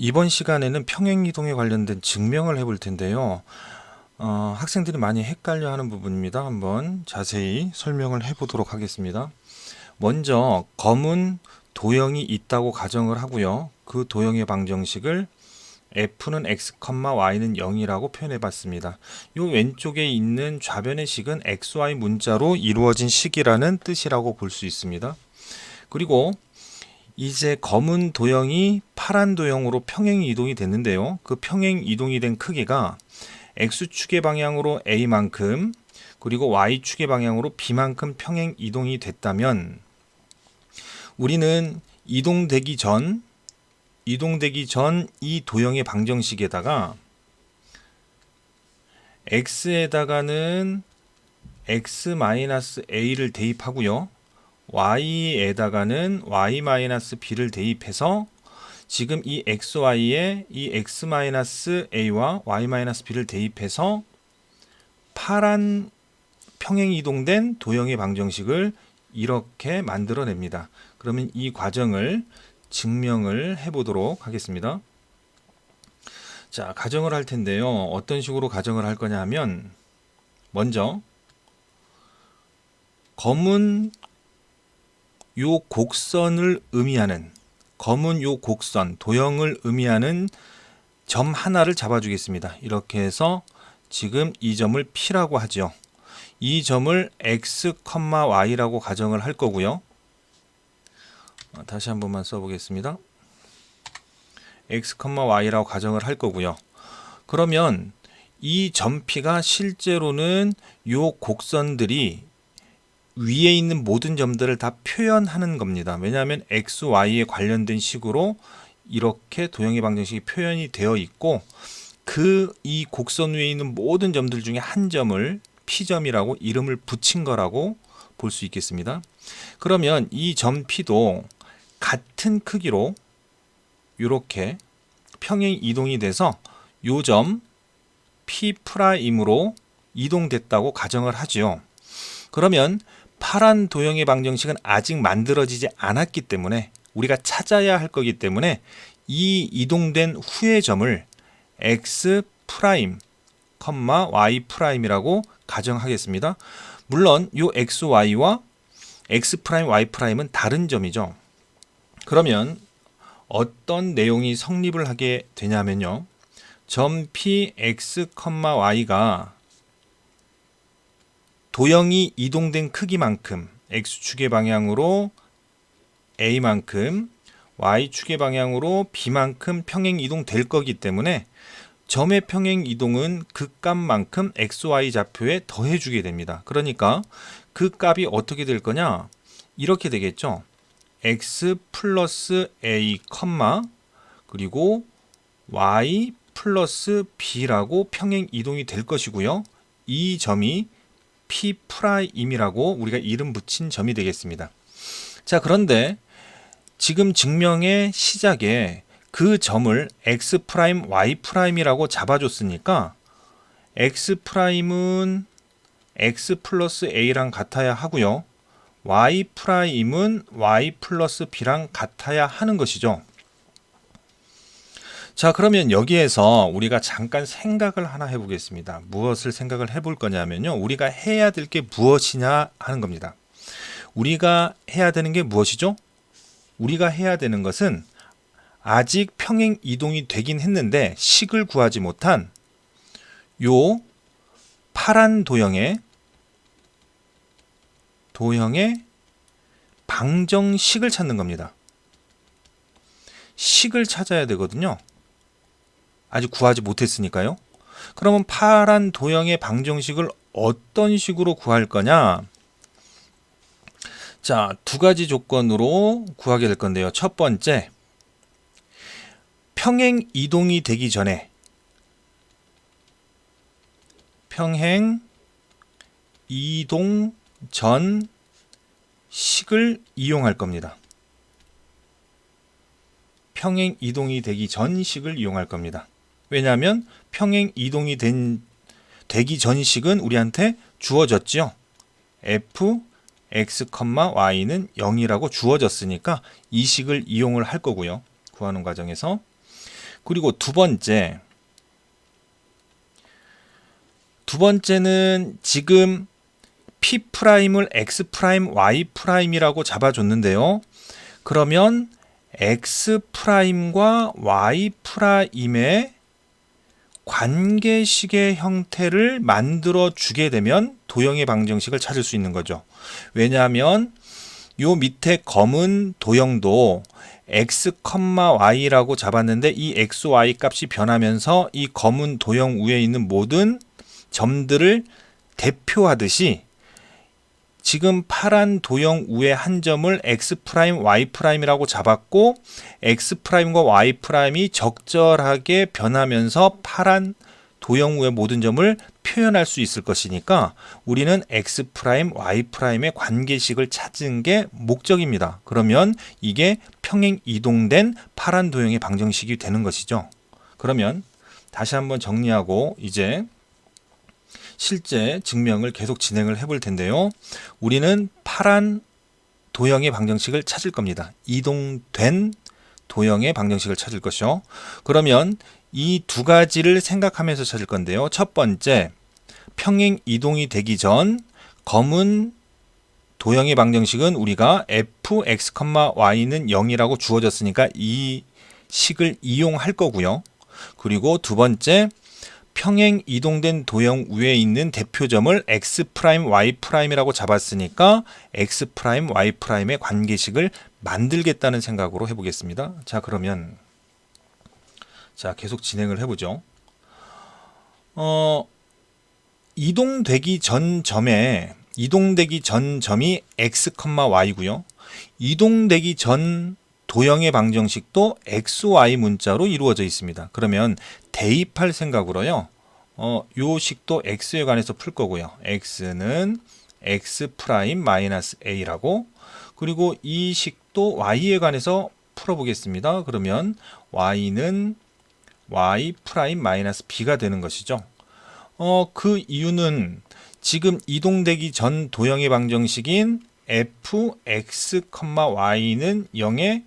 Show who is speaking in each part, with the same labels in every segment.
Speaker 1: 이번 시간에는 평행이동에 관련된 증명을 해볼 텐데요. 어, 학생들이 많이 헷갈려 하는 부분입니다. 한번 자세히 설명을 해보도록 하겠습니다. 먼저 검은 도형이 있다고 가정을 하고요. 그 도형의 방정식을 f는 x, y는 0이라고 표현해 봤습니다. 이 왼쪽에 있는 좌변의 식은 xy 문자로 이루어진 식이라는 뜻이라고 볼 수 있습니다. 그리고 이제 검은 도형이 파란 도형으로 평행 이동이 됐는데요. 그 평행 이동이 된 크기가 x축의 방향으로 a만큼 그리고 y축의 방향으로 b만큼 평행 이동이 됐다면 우리는 이동되기 전 이동되기 전 이 도형의 방정식에다가 x에다가는 x-a를 대입하고요. Y에다가는 y-b를 대입해서 지금 이 xy에 이 x-a와 y-b를 대입해서 파란 평행 이동된 도형의 방정식을 이렇게 만들어냅니다. 그러면 이 과정을 증명을 해보도록 하겠습니다. 자, 가정을 할 텐데요. 어떤 식으로 가정을 할 거냐 하면 먼저 검은 요 곡선을 의미하는 검은 요 곡선 도형을 의미하는 점 하나를 잡아주겠습니다. 이렇게 해서 지금 이 점을 P라고 하죠. 이 점을 x, y라고 가정을 할 거고요. 어, 다시 한 번만 써보겠습니다. x, y라고 가정을 할 거고요. 그러면 이 점 P가 실제로는 요 곡선들이 위에 있는 모든 점들을 다 표현하는 겁니다. 왜냐하면 x, y에 관련된 식으로 이렇게 도형의 방정식이 표현이 되어 있고 그 이 곡선 위에 있는 모든 점들 중에 한 점을 P점이라고 이름을 붙인 거라고 볼 수 있겠습니다. 그러면 이 점 P도 같은 크기로 이렇게 평행 이동이 돼서 요 점 P 프라임으로 이동됐다고 가정을 하죠. 그러면 파란 도형의 방정식은 아직 만들어지지 않았기 때문에 우리가 찾아야 할 거기 때문에 이 이동된 후의 점을 x 프라임, y 프라임이라고 가정하겠습니다. 물론 이 x, y와 x 프라임, y 프라임은 다른 점이죠. 그러면 어떤 내용이 성립을 하게 되냐면요. 점 p x, y가 도형이 이동된 크기만큼 x축의 방향으로 a만큼 y축의 방향으로 b만큼 평행 이동될 거기 때문에 점의 평행 이동은 그 값만큼 xy 좌표에 더해 주게 됩니다. 그러니까 그 값이 어떻게 될 거냐? 이렇게 되겠죠. x 플러스 a, 그리고 y 플러스 b라고 평행 이동이 될 것이고요. 이 점이 P 프라임이라고 우리가 이름 붙인 점이 되겠습니다. 자, 그런데 지금 증명의 시작에 그 점을 x 프라임, y 프라임이라고 잡아줬으니까 x 프라임은 x 플러스 a랑 같아야 하고요. y 프라임은 y 플러스 b랑 같아야 하는 것이죠. 자, 그러면 여기에서 우리가 잠깐 생각을 하나 해보겠습니다. 무엇을 생각을 해볼 거냐면요. 우리가 해야 될 게 무엇이냐 하는 겁니다. 우리가 해야 되는 게 무엇이죠? 우리가 해야 되는 것은 아직 평행 이동이 되긴 했는데 식을 구하지 못한 요 파란 도형의 도형의 방정식을 찾는 겁니다. 식을 찾아야 되거든요. 아직 구하지 못했으니까요. 그러면 파란 도형의 방정식을 어떤 식으로 구할 거냐? 자, 두 가지 조건으로 구하게 될 건데요. 첫 번째, 평행 이동이 되기 전에 평행 이동 전 식을 이용할 겁니다. 평행 이동이 되기 전 식을 이용할 겁니다. 왜냐하면 평행 이동이 된 되기 전식은 우리한테 주어졌죠. f x, y는 0이라고 주어졌으니까 이 식을 이용을 할 거고요. 구하는 과정에서. 그리고 두 번째 두 번째는 지금 P 프라임을 X 프라임 Y 프라임이라고 잡아줬는데요. 그러면 X 프라임과 Y 프라임의 관계식의 형태를 만들어 주게 되면 도형의 방정식을 찾을 수 있는 거죠. 왜냐하면 요 밑에 검은 도형도 x, y라고 잡았는데 이 x, y 값이 변하면서 이 검은 도형 위에 있는 모든 점들을 대표하듯이 지금 파란 도형 위에 한 점을 x 프라임, y 프라임이라고 잡았고 x 프라임과 y 프라임이 적절하게 변하면서 파란 도형 위의 모든 점을 표현할 수 있을 것이니까 우리는 x 프라임, y 프라임의 관계식을 찾은 게 목적입니다. 그러면 이게 평행 이동된 파란 도형의 방정식이 되는 것이죠. 그러면 다시 한번 정리하고 이제 실제 증명을 계속 진행을 해볼 텐데요. 우리는 파란 도형의 방정식을 찾을 겁니다. 이동된 도형의 방정식을 찾을 것이요. 그러면 이 두 가지를 생각하면서 찾을 건데요. 첫 번째, 평행 이동이 되기 전 검은 도형의 방정식은 우리가 fx, y는 0이라고 주어졌으니까 이 식을 이용할 거고요. 그리고 두 번째, 평행 이동된 도형 위에 있는 대표점을 x 프라임 y 프라임이라고 잡았으니까 x 프라임 y 프라임의 관계식을 만들겠다는 생각으로 해보겠습니다. 자 그러면 자 계속 진행을 해보죠. 어 이동되기 전 점에 이동되기 전 점이 x, y고요. 이동되기 전 도형의 방정식도 XY 문자로 이루어져 있습니다. 그러면 대입할 생각으로요. 어, 요 식도 X에 관해서 풀 거고요. X는 X 프라임 마이너스 A라고 그리고 이 식도 Y에 관해서 풀어보겠습니다. 그러면 Y는 Y 프라임 마이너스 B가 되는 것이죠. 어, 그 이유는 지금 이동되기 전 도형의 방정식인 f, x, y는 0에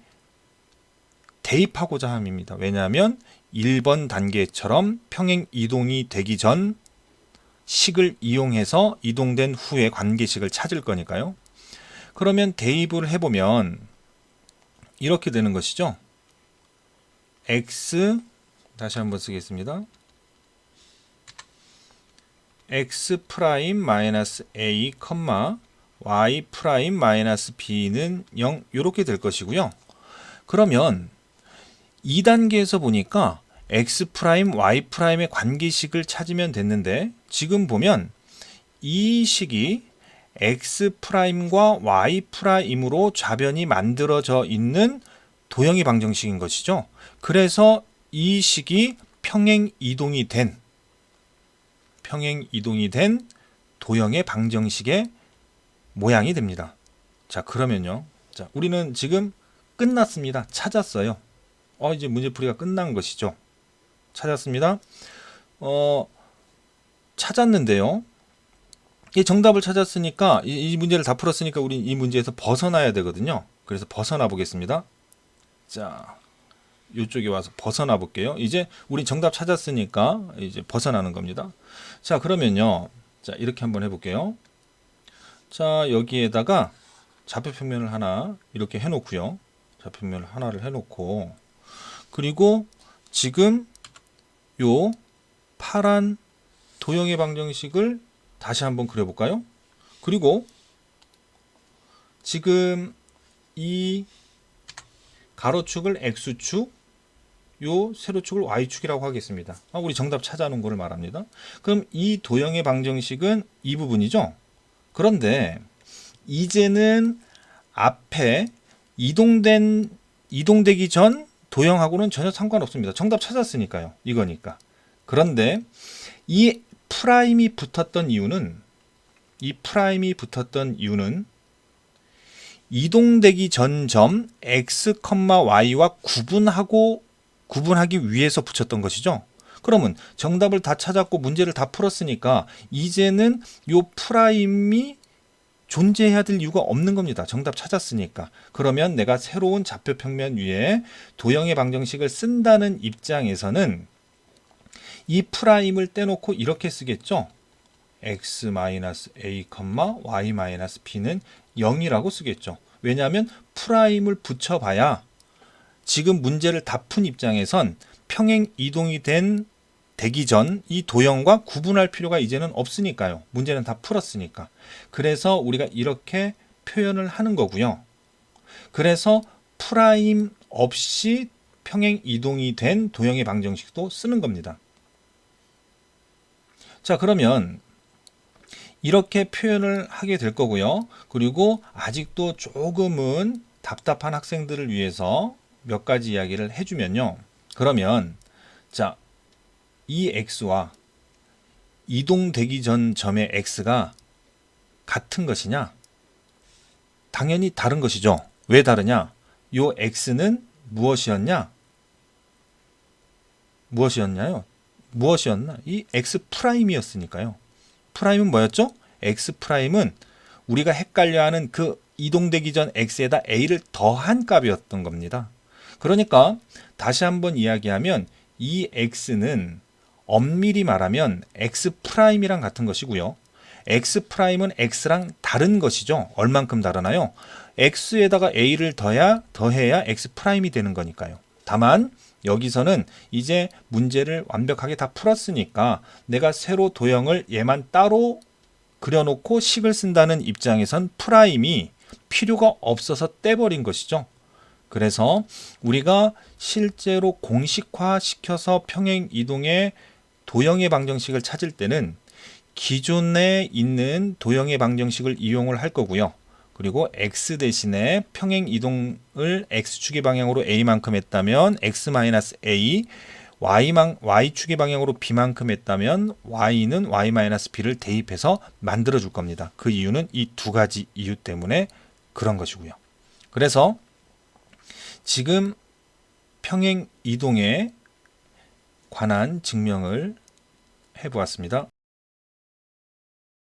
Speaker 1: 대입하고자 함입니다. 왜냐하면 1번 단계처럼 평행 이동이 되기 전 식을 이용해서 이동된 후에 관계식을 찾을 거니까요. 그러면 대입을 해보면 이렇게 되는 것이죠. x 다시 한번 쓰겠습니다. x 프라임 마이너스 a 컴마 y 프라임 마이너스 b는 0 이렇게 될 것이고요. 그러면 2단계에서 보니까 x 프라임, y 프라임의 관계식을 찾으면 됐는데 지금 보면 이 식이 x 프라임과 y 프라임으로 좌변이 만들어져 있는 도형의 방정식인 것이죠. 그래서 이 식이 평행 이동이 된 평행 이동이 된 도형의 방정식의 모양이 됩니다. 자, 그러면요. 자, 우리는 지금 끝났습니다. 찾았어요. 어, 이제 문제풀이가 끝난 것이죠. 찾았습니다. 어, 찾았는데요. 이 정답을 찾았으니까 이, 이 문제를 다 풀었으니까 우리 이 문제에서 벗어나야 되거든요. 그래서 벗어나 보겠습니다. 자, 이쪽에 와서 벗어나 볼게요. 이제 우리 정답 찾았으니까 이제 벗어나는 겁니다. 자, 그러면요. 자, 이렇게 한번 해볼게요. 자, 여기에다가 좌표평면을 하나 이렇게 해놓고요. 좌표평면을 하나를 해놓고 그리고 지금 요 파란 도형의 방정식을 다시 한번 그려볼까요? 그리고 지금 이 가로축을 x축, 요 세로축을 y축이라고 하겠습니다. 아, 우리 정답 찾아놓은 거를 말합니다. 그럼 이 도형의 방정식은 이 부분이죠. 그런데 이제는 앞에 이동된 이동되기 전 도형하고는 전혀 상관없습니다. 정답 찾았으니까요. 이거니까. 그런데 이 프라임이 붙었던 이유는 이 프라임이 붙었던 이유는 이동되기 전 점 x, y와 구분하고 구분하기 위해서 붙였던 것이죠. 그러면 정답을 다 찾았고 문제를 다 풀었으니까 이제는 요 프라임이 존재해야 될 이유가 없는 겁니다. 정답 찾았으니까. 그러면 내가 새로운 좌표 평면 위에 도형의 방정식을 쓴다는 입장에서는 이 프라임을 떼놓고 이렇게 쓰겠죠. x-a, y-b는 0이라고 쓰겠죠. 왜냐하면 프라임을 붙여봐야 지금 문제를 다 푼 입장에선 평행 이동이 된 되기 전 이 도형과 구분할 필요가 이제는 없으니까요. 문제는 다 풀었으니까. 그래서 우리가 이렇게 표현을 하는 거고요. 그래서 프라임 없이 평행 이동이 된 도형의 방정식도 쓰는 겁니다. 자, 그러면 이렇게 표현을 하게 될 거고요. 그리고 아직도 조금은 답답한 학생들을 위해서 몇 가지 이야기를 해주면요. 그러면 자, 이 x와 이동되기 전 점의 x가 같은 것이냐? 당연히 다른 것이죠. 왜 다르냐? 요 x는 무엇이었냐? 무엇이었나요? 무엇이었나? 이 x 프라임이었으니까요. 프라임은 뭐였죠? x 프라임은 우리가 헷갈려하는 그 이동되기 전 x에다 a를 더한 값이었던 겁니다. 그러니까 다시 한번 이야기하면 이 x는 엄밀히 말하면 x 프라임이랑 같은 것이고요. x 프라임은 x랑 다른 것이죠. 얼만큼 다르나요? x에다가 a를 더야 더해야 x 프라임이 되는 거니까요. 다만 여기서는 이제 문제를 완벽하게 다 풀었으니까 내가 새로 도형을 얘만 따로 그려놓고 식을 쓴다는 입장에선 프라임이 필요가 없어서 떼버린 것이죠. 그래서 우리가 실제로 공식화 시켜서 평행 이동의 도형의 방정식을 찾을 때는 기존에 있는 도형의 방정식을 이용을 할 거고요. 그리고 x 대신에 평행 이동을 x축의 방향으로 a만큼 했다면 x-a, y만, y축의 방향으로 b만큼 했다면 y는 y-b를 대입해서 만들어 줄 겁니다. 그 이유는 이 두 가지 이유 때문에 그런 것이고요. 그래서 지금 평행 이동에 관한 증명을 해보았습니다.